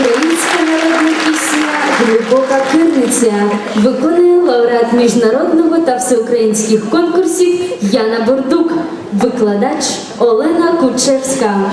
Українська народна пісня Глибока криниця виконує лауреат міжнародного та всеукраїнських конкурсів Яна Бордук, викладач Олена Кучевська.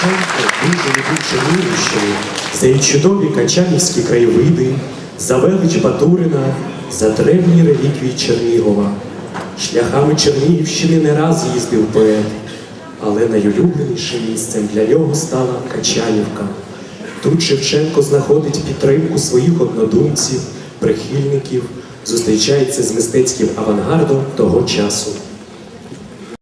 Шевченко дуже любив Чернігівщину, за її чудові качанівські краєвиди, за велич Батурина, за древні реліквії Чернігова. Шляхами Чернігівщини не раз їздив поет, але найулюбленішим місцем для нього стала Качанівка. Тут Шевченко знаходить підтримку своїх однодумців, прихильників, зустрічається з мистецьким авангардом того часу.